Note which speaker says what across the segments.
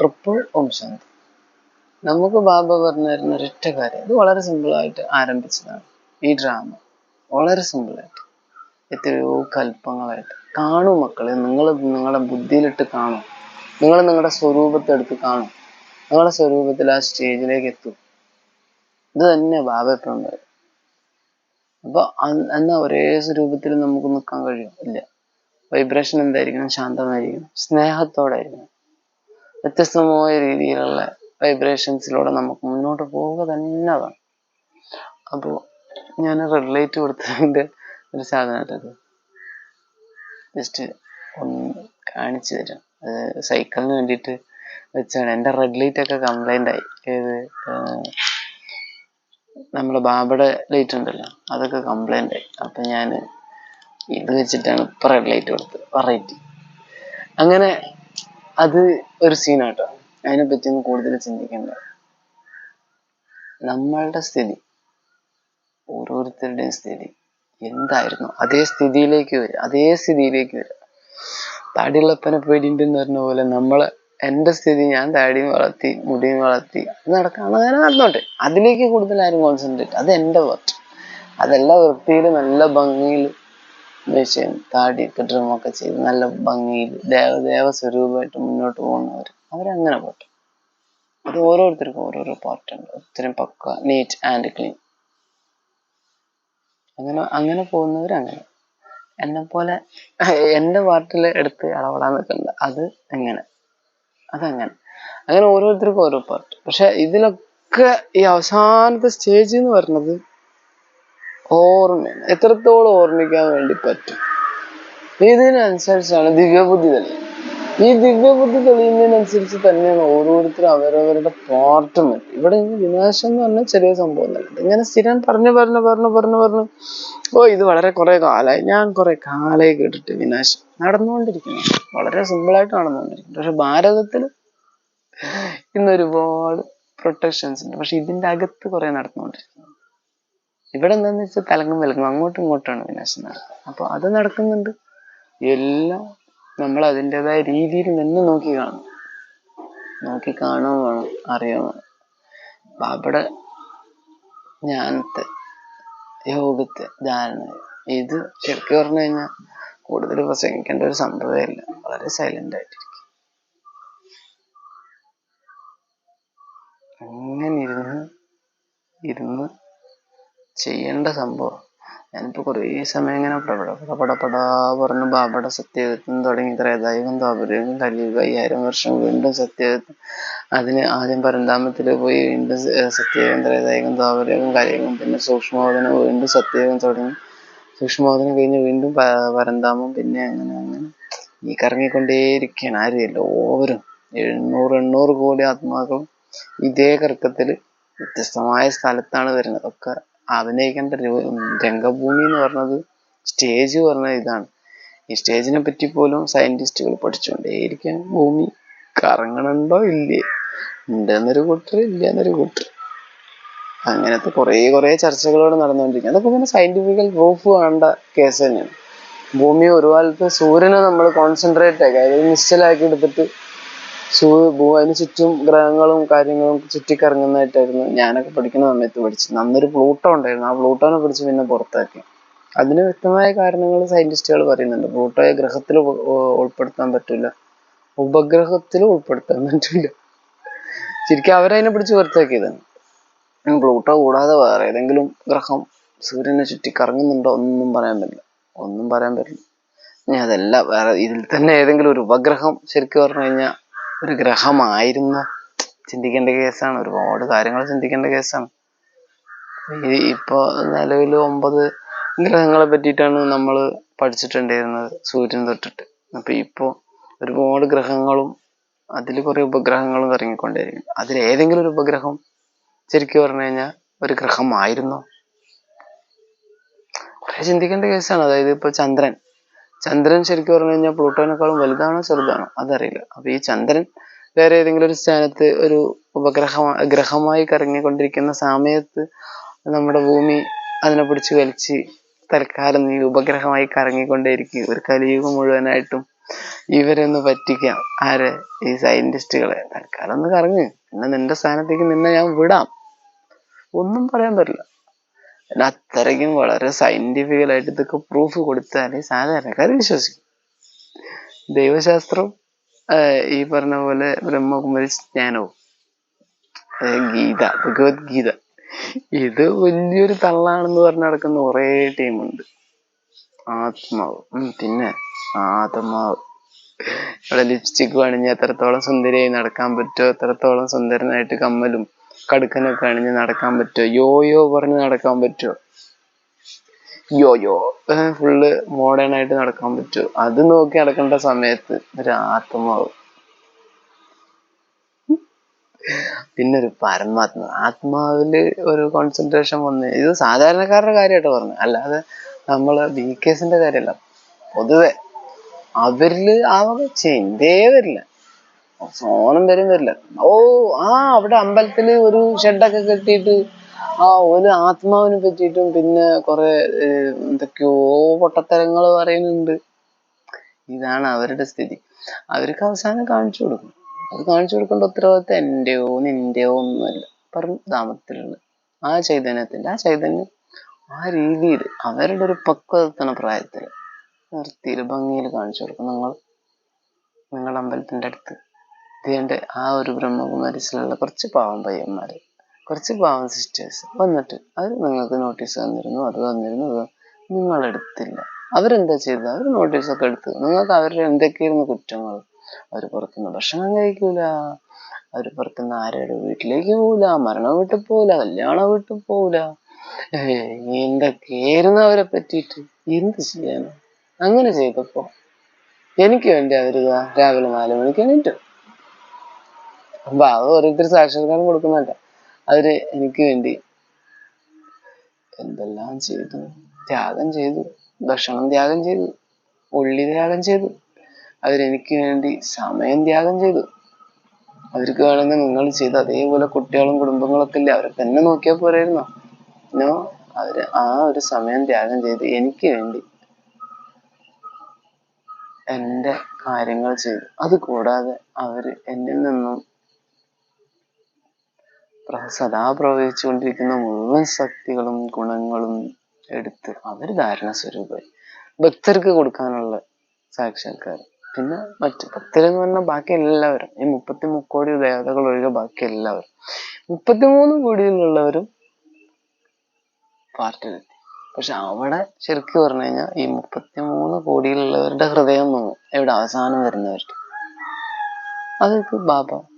Speaker 1: Triple Om Shanti നമുക്ക് ബാബ പറഞ്ഞു തരുന്ന ഒരൊറ്റ കാര്യം. ഇത് വളരെ സിമ്പിളായിട്ട് ആരംഭിച്ചതാണ്. ഈ ഡ്രാമ വളരെ സിമ്പിളായിട്ട് എത്രയോ കൽപ്പങ്ങളായിട്ട്. കാണൂ മക്കളെ നിങ്ങൾ നിങ്ങളുടെ ബുദ്ധിയിലിട്ട് കാണും. നിങ്ങൾ നിങ്ങളുടെ സ്വരൂപത്തെടുത്ത് കാണും. നിങ്ങളുടെ സ്വരൂപത്തിൽ ആ സ്റ്റേജിലേക്ക് എത്തും. ഇത് തന്നെ ബാബ എപ്പോഴും പറയും. അപ്പൊ എന്നാ ഒരേ സ്വരൂപത്തിൽ നമുക്ക് നിൽക്കാൻ കഴിയും? ഇല്ല. വൈബ്രേഷൻ എന്തായിരിക്കണം? ശാന്തമായിരിക്കണം. സ്നേഹത്തോടായിരിക്കണം വ്യത്യസ്തമായ രീതിയിലുള്ള വൈബ്രേഷൻസിലൂടെ നമുക്ക് മുന്നോട്ട് പോവുക തന്നെ വേണം. അപ്പോൾ ഞാൻ റെഡ് ലൈറ്റ് കൊടുത്തതിന്റെ ഒരു സാധനമായിട്ടത് ജസ്റ്റ് ഒന്ന് കാണിച്ചു തരാം. അത് സൈക്കിളിന് വേണ്ടിയിട്ട് വെച്ചാണ്. എന്റെ റെഡ് ലൈറ്റ് ഒക്കെ കംപ്ലൈന്റ് ആയി. ഏത് നമ്മുടെ ബാബയുടെ ലൈറ്റ് ഉണ്ടല്ലോ അതൊക്കെ കംപ്ലൈന്റ് ആയി. അപ്പം ഞാൻ ഇത് വെച്ചിട്ടാണ് ഇപ്പം റെഡ് ലൈറ്റ് കൊടുത്തത്. വെറൈറ്റി അങ്ങനെ അത് ഒരു സീനാട്ടോ അതിനെ പറ്റി ഒന്ന് കൂടുതൽ ചിന്തിക്കേണ്ട. നമ്മളുടെ സ്ഥിതി ഓരോരുത്തരുടെയും സ്ഥിതി എന്തായിരുന്നു? അതേ സ്ഥിതിയിലേക്ക് വരിക അതേ സ്ഥിതിയിലേക്ക് വരിക. താടിയുള്ളപ്പനെ പേടിയുണ്ടെന്ന് പറഞ്ഞ പോലെ നമ്മളെ എന്റെ സ്ഥിതി ഞാൻ താടിയും വളർത്തി മുടിയും വളർത്തി അത് നടക്കാൻ അങ്ങനെ നടന്നോട്ടെ. അതിലേക്ക് കൂടുതൽ ആരും കോൺസെൻട്രേറ്റ് അത് എന്റെ വർക്ക് അതെല്ലാം വൃത്തിയിൽ നല്ല ഭംഗിയിൽ വിഷയം താടി കെട്ടിടമൊക്കെ ചെയ്ത് നല്ല ഭംഗിയിൽ ദേവദേവ സ്വരൂപമായിട്ട് മുന്നോട്ട് പോകുന്നവർ അവരങ്ങനെ പോട്ടെ. അത് ഓരോരുത്തർക്കും ഓരോരോ പാർട്ടുണ്ട് ഒത്തിരി പക്ക നീറ്റ് ആൻഡ് ക്ലീൻ അങ്ങനെ അങ്ങനെ പോകുന്നവർ അങ്ങനെ. എന്നെ പോലെ എന്റെ പാർട്ടിൽ എടുത്ത് ഇടപെടാൻ നിൽക്കണ്ട അത് എങ്ങനെ അതങ്ങനെ. അങ്ങനെ ഓരോരുത്തർക്കും ഓരോ പാർട്ട് പക്ഷെ ഇതിലൊക്കെ ഈ അവസാനത്തെ സ്റ്റേജ് എന്ന് പറയുന്നത് ഓർമ്മയാണ് എത്രത്തോളം ഓർമ്മിക്കാൻ വേണ്ടി പറ്റും? ഇതിനനുസരിച്ചാണ് ദിവ്യബുദ്ധി തെളിയുന്നത്. ഈ ദിവ്യബുദ്ധി തെളിയുന്നതിനനുസരിച്ച് തന്നെയാണ് ഓരോരുത്തരും അവരവരുടെ പാർട്ടും ഇവിടെ ഇനി വിനാശം എന്ന് പറഞ്ഞാൽ ചെറിയ സംഭവം തന്നെ. ഇങ്ങനെ സ്ഥിരം പറഞ്ഞു പറഞ്ഞു പറഞ്ഞു പറഞ്ഞു പറഞ്ഞു. ഓ ഇത് വളരെ കുറെ കാലമായി. ഞാൻ കുറെ കാലമായി കേട്ടിട്ട് വിനാശം നടന്നുകൊണ്ടിരിക്കുന്നു. വളരെ സിമ്പിളായിട്ട് നടന്നുകൊണ്ടിരിക്കുന്നു. പക്ഷെ ഭാരതത്തിൽ ഇന്ന് ഒരുപാട് പ്രൊട്ടക്ഷൻസ് ഉണ്ട്. പക്ഷെ ഇതിന്റെ അകത്ത് കുറെ നടന്നുകൊണ്ടിരിക്കുന്നു. ഇവിടെ എന്താന്ന് വെച്ചാൽ തലങ്ങും വിലങ്ങും. അങ്ങോട്ടും ഇങ്ങോട്ടാണ് വിനാശം നടക്കുന്നത് അപ്പൊ അത് നടക്കുന്നുണ്ട്. എല്ലാം നമ്മൾ അതിന്റെതായ രീതിയിൽ നിന്ന് നോക്കി കാണും നോക്കി കാണുക വേണം അറിയാൻ വേണം. അവിടെ ജ്ഞാനത്തെ യോഗത്തെ ധാരണ. ഇത് ശരിക്കും പറഞ്ഞു കഴിഞ്ഞാൽ കൂടുതൽ പ്രസംഗിക്കേണ്ട ഒരു സംഭവമല്ല വളരെ സൈലന്റ് ആയിട്ടിരിക്കും. അങ്ങനെ ഇരുന്ന് ഇരുന്ന് ചെയ്യേണ്ട സംഭവം. ഞാനിപ്പോ കുറേ സമയം ഇങ്ങനെ പട പറഞ്ഞ് ബാബട സത്യയുഗത്തിന് തുടങ്ങി ത്രേതായുഗം ദ്വാപരയുഗം കലിയുഗം അയ്യായിരം വർഷം വീണ്ടും സത്യയുഗം അതിന് ആദ്യം പരന്താമത്തിൽ പോയി വീണ്ടും സത്യയുഗം ത്രേതായുഗം ദ്വാപരയുഗം കലിയുഗം പിന്നെ സൂക്ഷ്മോദനം വീണ്ടും സത്യയുഗം തുടങ്ങി. സൂക്ഷ്മോദനം കഴിഞ്ഞ് വീണ്ടും പരന്താമം പിന്നെ അങ്ങനെ അങ്ങനെ. ഈ കറങ്ങിക്കൊണ്ടേയിരിക്കുകയാണ് ആരും എല്ലാവരും എഴുന്നൂറ് എണ്ണൂറ് കോടി ആത്മാക്കളും ഇതേ കർക്കത്തിൽ വ്യത്യസ്തമായ സ്ഥലത്താണ് വരുന്നത്. ഒക്കെ അഭിനയിക്കേണ്ട രംഗഭൂമി എന്ന് പറഞ്ഞത് സ്റ്റേജ് പറഞ്ഞ ഇതാണ്. ഈ സ്റ്റേജിനെ പറ്റി പോലും സയന്റിസ്റ്റുകൾ പഠിച്ചുകൊണ്ടേയിരിക്കാൻ ഭൂമി കറങ്ങണുണ്ടോ ഇല്ലേ ഉണ്ടെന്നൊരു കൂട്ടർ ഇല്ലെന്നൊരു കൂട്ടർ അങ്ങനത്തെ കുറേ കുറേ ചർച്ചകളോട് നടന്നുകൊണ്ടിരിക്കും അതൊക്കെ പിന്നെ സയന്റിഫിക്കൽ പ്രൂഫ് വേണ്ട കേസ് തന്നെയാണ്. ഭൂമി ഒരു കാലത്ത് സൂര്യനെ നമ്മൾ കോൺസെൻട്രേറ്റ് ആക്കി അതായത് നിശ്ചലാക്കി എടുത്തിട്ട് സൂ അതിന് ചുറ്റും ഗ്രഹങ്ങളും കാര്യങ്ങളും ചുറ്റിക്കറങ്ങുന്നതായിട്ടായിരുന്നു ഞാനൊക്കെ പഠിക്കുന്ന സമയത്ത് പഠിച്ചത്. അന്നൊരു പ്ലൂട്ടോ ഉണ്ടായിരുന്നു. ആ പ്ലൂട്ടോനെ പിടിച്ച് പിന്നെ പുറത്താക്കി. അതിന് വ്യക്തമായ കാരണങ്ങൾ സയന്റിസ്റ്റുകൾ പറയുന്നുണ്ട്. പ്ലൂട്ടോയെ ഗ്രഹത്തിൽ ഉൾപ്പെടുത്താൻ പറ്റില്ല ഉപഗ്രഹത്തിൽ ഉൾപ്പെടുത്താൻ പറ്റില്ല ശരിക്കും അവരതിനെ പിടിച്ച് പുറത്താക്കിയതാണ്. പ്ലൂട്ടോ കൂടാതെ വേറെ ഏതെങ്കിലും ഗ്രഹം സൂര്യനെ ചുറ്റി കറങ്ങുന്നുണ്ടോ ഒന്നും പറയാൻ പറ്റില്ല. ഒന്നും പറയാൻ പറ്റില്ല. ഇനി അതല്ല വേറെ ഇതിൽ തന്നെ ഏതെങ്കിലും ഒരു ഉപഗ്രഹം ശരിക്കും പറഞ്ഞു കഴിഞ്ഞാൽ ഒരു ഗ്രഹമായിരുന്ന. ചിന്തിക്കേണ്ട കേസാണ്. ഒരുപാട് കാര്യങ്ങൾ ചിന്തിക്കേണ്ട കേസാണ്. ഈ ഇപ്പൊ നിലവിൽ ഒമ്പത് ഗ്രഹങ്ങളെ പറ്റിയിട്ടാണ് നമ്മൾ പഠിച്ചിട്ടുണ്ടായിരുന്നത് സൂര്യൻ തൊട്ടിട്ട്. അപ്പൊ ഇപ്പോ ഒരുപാട് ഗ്രഹങ്ങളും അതിൽ കുറെ ഉപഗ്രഹങ്ങളും ഇറങ്ങിക്കൊണ്ടിരിക്കും അതിൽ ഏതെങ്കിലും ഒരു ഉപഗ്രഹം ശരിക്കും പറഞ്ഞു കഴിഞ്ഞാൽ ഒരു ഗ്രഹമായിരുന്നോ? കുറെ ചിന്തിക്കേണ്ട കേസാണ്. അതായത് ഇപ്പൊ ചന്ദ്രൻ. ചന്ദ്രൻ ശരിക്കും പറഞ്ഞു കഴിഞ്ഞാൽ പ്ലൂട്ടോനേക്കാളും വലുതാണോ ചെറുതാണോ? അതറിയില്ല. അപ്പൊ ഈ ചന്ദ്രൻ വേറെ ഏതെങ്കിലും ഒരു സ്ഥാനത്ത് ഒരു ഉപഗ്രഹ ഗ്രഹമായി കറങ്ങിക്കൊണ്ടിരിക്കുന്ന സമയത്ത് നമ്മുടെ ഭൂമി അതിനെ പിടിച്ച് വലിച്ച് തൽക്കാലം ഈ ഉപഗ്രഹമായി കറങ്ങിക്കൊണ്ടേയിരിക്കും. ഒരു കലിയുഗം മുഴുവനായിട്ടും ഇവരെ ഒന്ന് പറ്റിക്കാം. ആരെ? ഈ സയന്റിസ്റ്റുകളെ. തൽക്കാലം ഒന്ന് കറങ്ങ്. പിന്നെ നിന്റെ സ്ഥാനത്തേക്ക് നിന്നെ ഞാൻ വിടാം. ഒന്നും പറയാൻ പറ്റില്ല. അത്രയ്ക്കും വളരെ സയന്റിഫിക്കലായിട്ട് ഇതൊക്കെ പ്രൂഫ് കൊടുത്താലേ സാധാരണക്കാർ വിശ്വസിക്കും. ദൈവശാസ്ത്രം ഈ പറഞ്ഞ പോലെ ബ്രഹ്മകുമാരി ജ്ഞാനവും. ഗീത ഭഗവത്ഗീത. ഇത് വലിയൊരു തള്ളാണെന്ന് പറഞ്ഞ് നടക്കുന്ന കുറേ ടീമുണ്ട് ആത്മാവ്. പിന്നെ ആത്മാവ്. ഇവിടെ ലിപ്സ്റ്റിക് അണിഞ്ഞ് എത്രത്തോളം സുന്ദരിയായി നടക്കാൻ പറ്റുമോ എത്രത്തോളം സുന്ദരനായിട്ട് കമ്മലും കടുക്കനൊക്കെ അണിഞ്ഞ് നടക്കാൻ പറ്റുമോ യോയോ പറഞ്ഞ് നടക്കാൻ പറ്റുമോ യോയോ. ഫുള്ള് മോഡേൺ ആയിട്ട് നടക്കാൻ പറ്റുമോ അത് നോക്കി നടക്കേണ്ട സമയത്ത് ഒരു ആത്മാവ്. പിന്നെ ഒരു പരമാത്മ. ആത്മാവിൽ ഒരു കോൺസെൻട്രേഷൻ വന്ന്. ഇത് സാധാരണക്കാരുടെ കാര്യമായിട്ട് പറഞ്ഞു. അല്ലാതെ നമ്മൾ ബി കേസിന്റെ കാര്യമല്ല പൊതുവെ അവരിൽ ആ ചിന്തയേ വരില്ല. സോനം വരും വരില്ല ഓ ആ അവിടെ അമ്പലത്തിൽ ഒരു ഷെഡൊക്കെ കെട്ടിയിട്ട് ആ ഒരു ആത്മാവിനെ പറ്റിയിട്ടും പിന്നെ കുറെ എന്തൊക്കെയോ പൊട്ടത്തരങ്ങൾ പറയുന്നുണ്ട്. ഇതാണ് അവരുടെ സ്ഥിതി. അവർക്ക് അവസാനം കാണിച്ചു കൊടുക്കും അത് കാണിച്ചു കൊടുക്കേണ്ട ഉത്തരവാദിത്തം എന്റെയോ നിന്റെയോ ഒന്നുമല്ല. പരമധാമത്തിലുള്ള ആ ചൈതന്യത്തിന്റെ ആ ചൈതന്യം ആ രീതിയിൽ അവരുടെ ഒരു പക്വതത്തണ പ്രായത്തിൽ നിർത്തിയിൽ ഭംഗിയിൽ കാണിച്ചു കൊടുക്കും നിങ്ങൾ നിങ്ങളുടെ അമ്പലത്തിന്റെ അടുത്ത്. ഇതിന്റെ ആ ഒരു ബ്രഹ്മകുമാരിസിലുള്ള കുറച്ച് പാവം പയ്യന്മാർ കുറച്ച് പാവം സിസ്റ്റേഴ്സ് വന്നിട്ട് അവർ നിങ്ങൾക്ക് നോട്ടീസ് തന്നിരുന്നു അത് തന്നിരുന്നു ഇത് നിങ്ങളെടുത്തില്ല അവരെന്താ ചെയ്തത്? അവർ നോട്ടീസൊക്കെ എടുത്ത് നിങ്ങൾക്ക് അവരുടെ എന്തൊക്കെയായിരുന്നു കുറ്റങ്ങൾ? അവർ പുറത്തുനിന്ന് ഭക്ഷണം കഴിക്കൂല അവർ പുറത്തുനിന്ന് ആരുടെ വീട്ടിലേക്ക് പോവില്ല മരണ വീട്ടിൽ പോവില്ല കല്യാണ വീട്ടിൽ പോകില്ല എന്തൊക്കെയായിരുന്നു അവരെ പറ്റിയിട്ട്? എന്ത് ചെയ്യാനോ? അങ്ങനെ ചെയ്തപ്പോ എനിക്ക് വേണ്ടി അവർ ദാ രാവിലെ നാല് മണിക്ക് എണീറ്റു. അപ്പൊ അത് ഓരോരുത്തർ സാക്ഷാത്കാരം കൊടുക്കുന്നുണ്ട് അവർ എനിക്ക് വേണ്ടി എന്തെല്ലാം ചെയ്തു? ത്യാഗം ചെയ്തു. ഭക്ഷണം ത്യാഗം ചെയ്തു. ഉള്ളി ത്യാഗം ചെയ്തു. അവരെനിക്ക് വേണ്ടി സമയം ത്യാഗം ചെയ്തു. അവർക്ക് വേണമെങ്കിൽ നിങ്ങൾ ചെയ്ത അതേപോലെ കുട്ടികളും കുടുംബങ്ങളൊക്കെ ഇല്ലേ? അവരെ തന്നെ നോക്കിയാൽ പോരായിരുന്നോ? നോ അവർ ആ ഒരു സമയം ത്യാഗം ചെയ്ത് എനിക്ക് വേണ്ടി എന്റെ കാര്യങ്ങൾ ചെയ്തു. അത് കൂടാതെ അവർ എന്നിൽ നിന്നും സദാ പ്രവഹിച്ചുകൊണ്ടിരിക്കുന്ന മുഴുവൻ ശക്തികളും ഗുണങ്ങളും എടുത്ത് അവർ ധാരണ സ്വരൂപമായി. ഭക്തർക്ക് കൊടുക്കാനുള്ള സാക്ഷാത്കാർ പിന്നെ മറ്റു ഭക്തരെന്ന് പറഞ്ഞാൽ ബാക്കി എല്ലാവരും. ഈ മുപ്പത്തി മുക്കോടി ദേവതകൾ ഒഴികെ ബാക്കി എല്ലാവരും. മുപ്പത്തിമൂന്ന് കോടിയിലുള്ളവരും പാർട്ടിയിലെത്തി. പക്ഷെ അവിടെ ശരിക്കും പറഞ്ഞു കഴിഞ്ഞാൽ ഈ മുപ്പത്തിമൂന്ന് കോടിയിലുള്ളവരുടെ ഹൃദയം നോക്കും എവിടെ അവസാനം വരുന്നവർക്ക് അതൊക്കെ ബാബ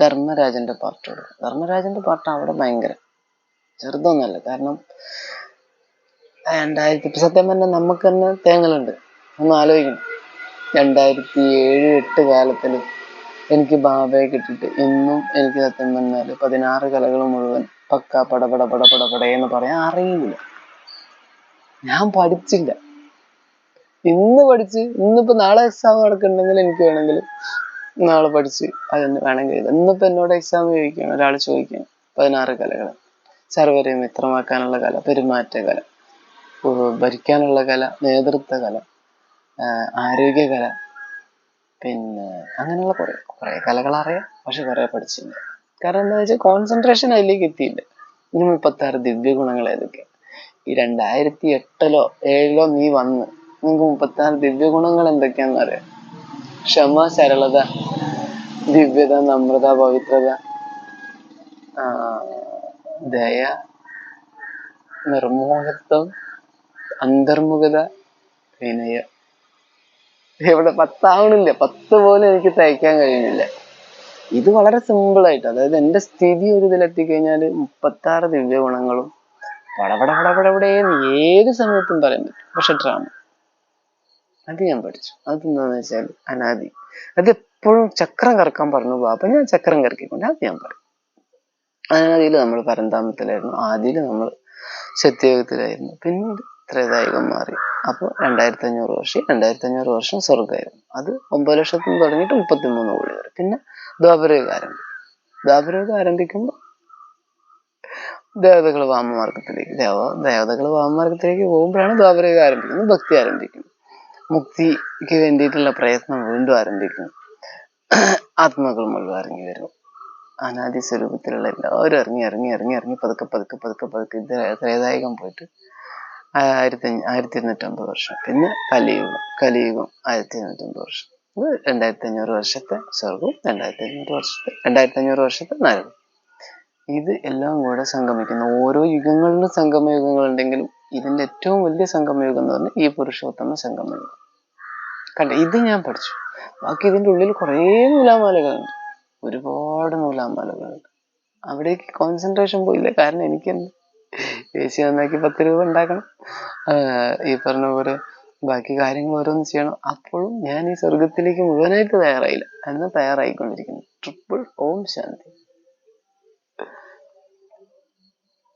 Speaker 1: ധർമ്മരാജന്റെ പാർട്ട് ധർമ്മരാജന്റെ പാർട്ട് അവിടെ ഭയങ്കര. ചെറുതൊന്നല്ല കാരണം രണ്ടായിരത്തി ഇപ്പൊ സത്യം പറഞ്ഞാൽ നമുക്ക് തന്നെ തേങ്ങലുണ്ട്. ഒന്ന് ആലോചിക്കണം. രണ്ടായിരത്തി ഏഴ് എട്ട് കാലത്തിൽ എനിക്ക് ബാബയെ കിട്ടിയിട്ട് ഇന്നും എനിക്ക് സത്യം പറഞ്ഞാൽ പതിനാറ് കലകൾ മുഴുവൻ പക്ക പടപട പടപട പടയെന്ന് പറയാൻ അറിയില്ല. ഞാൻ പഠിച്ചില്ല. ഇന്ന് പഠിച്ച് ഇന്നിപ്പോ നാളെ എക്സാം നടക്കുന്നുണ്ടെങ്കിൽ എനിക്ക് വേണമെങ്കിൽ നാളെ പഠിച്ച് അതെന്ന് വേണമെങ്കിൽ. ഇന്നിപ്പോ എന്നോട് എക്സാം ചോദിക്കുകയാണ്. ഒരാൾ ചോദിക്കുകയാണ്. പതിനാറ് കലകൾ. സർവരെ മിത്രമാക്കാനുള്ള കല പെരുമാറ്റ കല ഭരിക്കാനുള്ള കല നേതൃത്വ കല ആരോഗ്യ കല പിന്നെ അങ്ങനെയുള്ള കുറെ കുറെ കലകൾ അറിയാം. പക്ഷെ കുറെ പഠിച്ചില്ല. കാരണം എന്താ വെച്ചാൽ കോൺസെൻട്രേഷൻ അതിലേക്ക് എത്തിയില്ല. ഇനി മുപ്പത്തി ആറ് ദിവ്യ ഗുണങ്ങൾ ഏതൊക്കെ? ഈ രണ്ടായിരത്തി എട്ടിലോ ഏഴിലോ നീ വന്ന് ആറ് ദിവ്യ ഗുണങ്ങൾ എന്തൊക്കെയാണെന്ന് അറിയാം. ക്ഷമ സരളത ദിവ്യത നമ്രത പവിത്രത ദയ നിർമോഹത്വം അന്തർമുഖത വിനയം. ഇവിടെ പത്താവണില്ല. പത്ത് പോലും എനിക്ക് തയ്ക്കാൻ കഴിയുന്നില്ല. ഇത് വളരെ സിമ്പിൾ ആയിട്ട്. അതായത് എന്റെ സ്ഥിതി ഒരു ഇതിലെത്തിക്കഴിഞ്ഞാൽ മുപ്പത്തി ആറ് ദിവ്യ ഗുണങ്ങളും പടപട പടപടപടേന്ന് ഏത് സമയത്തും പറയാൻ പറ്റും. പക്ഷെ ഡ്രാമ അത് ഞാൻ പഠിച്ചു. അതെന്താന്ന് വെച്ചാൽ അനാദി. അത് എപ്പോഴും ചക്രം കറക്കാൻ പറഞ്ഞു അപ്പൊ ഞാൻ ചക്രം കറക്കിക്കൊണ്ട് അത് ഞാൻ പറയും. അനാദിയിൽ നമ്മൾ പരന്താമത്തിലായിരുന്നു ആദിയിൽ നമ്മൾ ശക്തിയോഗത്തിലായിരുന്നു പിന്നീട് ത്രേതായുഗം മാറി. അപ്പോൾ രണ്ടായിരത്തി അഞ്ഞൂറ് വർഷം രണ്ടായിരത്തി അഞ്ഞൂറ് വർഷം സ്വർഗമായിരുന്നു അത് ഒമ്പത് ലക്ഷത്തിൽ നിന്ന് തുടങ്ങിയിട്ട് മുപ്പത്തിമൂന്ന് കോടി വരെ. പിന്നെ ദ്വാപരയുഗം ആരംഭിക്കും. ദ്വാപരയുഗം ആരംഭിക്കുമ്പോൾ ദേവതകൾ വാമമാർഗത്തിലേക്ക് ദേവ ദേവതകൾ വാമമാർഗത്തിലേക്ക് പോകുമ്പോഴാണ് ദ്വാപരയുഗം ആരംഭിക്കുന്നത്. ഭക്തി ആരംഭിക്കുന്നത്. മുക്തിക്ക് വേണ്ടിയിട്ടുള്ള പ്രയത്നം വീണ്ടും ആരംഭിക്കുന്നു. ആത്മാക്കൾ മുഴുവൻ ഇറങ്ങി വരും. അനാദി സ്വരൂപത്തിലുള്ള എല്ലാവരും ഇറങ്ങി ഇറങ്ങി ഇറങ്ങി ഇറങ്ങി പതുക്കെ പതുക്കെ പതുക്കെ പതുക്കെ ഇത് ത്രേതായുഗം പോയിട്ട് ആയിരത്തി ആയിരത്തി ഇരുന്നൂറ്റമ്പത് വർഷം. പിന്നെ കലിയുഗം കലിയുഗം ആയിരത്തി ഇരുന്നൂറ്റമ്പത് വർഷം. രണ്ടായിരത്തി അഞ്ഞൂറ് വർഷത്തെ സ്വർഗവും രണ്ടായിരത്തി അഞ്ഞൂറ് വർഷത്തെ രണ്ടായിരത്തി അഞ്ഞൂറ് വർഷത്തെ നരകം ഇത് എല്ലാം കൂടെ സംഗമിക്കുന്ന ഓരോ യുഗങ്ങളിലും സംഗമയുഗങ്ങൾ ഉണ്ടെങ്കിലും ഇതിന്റെ ഏറ്റവും വലിയ സംഗമയുഗം എന്ന് പറഞ്ഞാൽ ഈ പുരുഷോത്തമ സംഗമയുഗം. കണ്ട? ഇത് ഞാൻ പഠിച്ചു. ബാക്കി ഇതിന്റെ ഉള്ളിൽ കുറേ നൂലാമാലകളുണ്ട്. ഒരുപാട് നൂലാമാലകളുണ്ട്. അവിടേക്ക് കോൺസെൻട്രേഷൻ പോയില്ല. കാരണം എനിക്ക് സി നന്നാക്കി പത്ത് രൂപ ഉണ്ടാക്കണം. ഈ പറഞ്ഞ പോലെ ബാക്കി കാര്യങ്ങൾ ഓരോന്ന് ചെയ്യണം. അപ്പോഴും ഞാൻ ഈ സ്വർഗത്തിലേക്ക് മുഴുവനായിട്ട് തയ്യാറായില്ല. എന്ന് തയ്യാറായിക്കൊണ്ടിരിക്കുന്നു. ട്രിപ്പിൾ ഓം ശാന്തി.